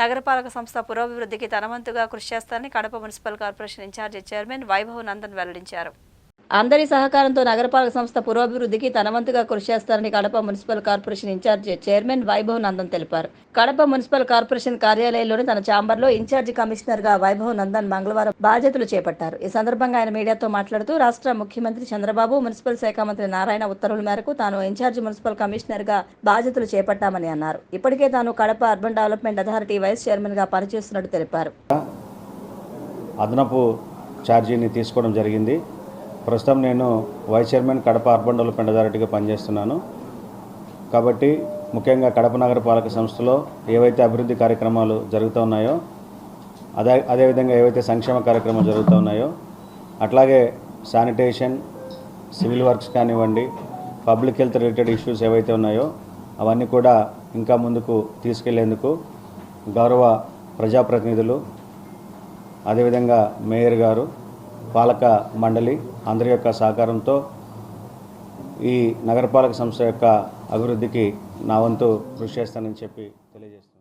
నగరపాలక సంస్థ పురోభివృద్ధికి తనవంతుగా కృషి చేస్తారని Kadapa municipal corporation in charge chairman Vaibhav Nandan వెల్లడించారు. అందరి సహకారంతో నగరపాలక సంస్థ పురోభివృద్ధికి తనవంతుగా కృషి చేస్తారని Kadapa municipal corporation in charge chairman Vaibhav Nandan తెలిపారు. కడప మున్సిపల్ కార్పొరేషన్ కార్యాలయంలోని తన ఛాంబర్లో ఇన్ఛార్జి కమిషనర్గా వైభవ్ నందన్ మంగళవారం బాధ్యతలు చేపట్టారు. ఈ సందర్భంగా ఆయన మీడియాతో మాట్లాడుతూ రాష్ట్ర ముఖ్యమంత్రి చంద్రబాబు మున్సిపల్ శాఖ మంత్రి నారాయణ ఉత్తర్వుల మేరకు తాను ఇన్ఛార్జి మున్సిపల్ కమిషనర్గా బాధ్యతలు చేపట్టామని అన్నారు. ఇప్పటికే తాను Kadapa urban development authority vice చైర్మన్గా పనిచేస్తున్నట్టు తెలిపారు. అదనపు ఛార్జీని తీసుకోవడం జరిగింది. ప్రస్తుతం నేను vice chairman Kadapa urban development అథారిటీగా పనిచేస్తున్నాను. కాబట్టి ముఖ్యంగా కడప నగరపాలక సంస్థలో ఏవైతే అభివృద్ధి కార్యక్రమాలు జరుగుతూ ఉన్నాయో అదే అదేవిధంగా ఏవైతే సంక్షేమ కార్యక్రమాలు జరుగుతూ ఉన్నాయో అట్లాగే శానిటేషన్ సివిల్ వర్క్స్ కానివ్వండి పబ్లిక్ హెల్త్ రిలేటెడ్ ఇష్యూస్ ఏవైతే ఉన్నాయో అవన్నీ కూడా ఇంకా ముందుకు తీసుకెళ్ళేందుకు గౌరవ ప్రజాప్రతినిధులు అదేవిధంగా మేయర్ గారు పాలక మండలి అందరి యొక్క సహకారంతో ఈ నగరపాలక సంస్థ యొక్క అభివృద్ధికి నా వంతు కృషి చేస్తానని చెప్పి తెలియజేస్తాను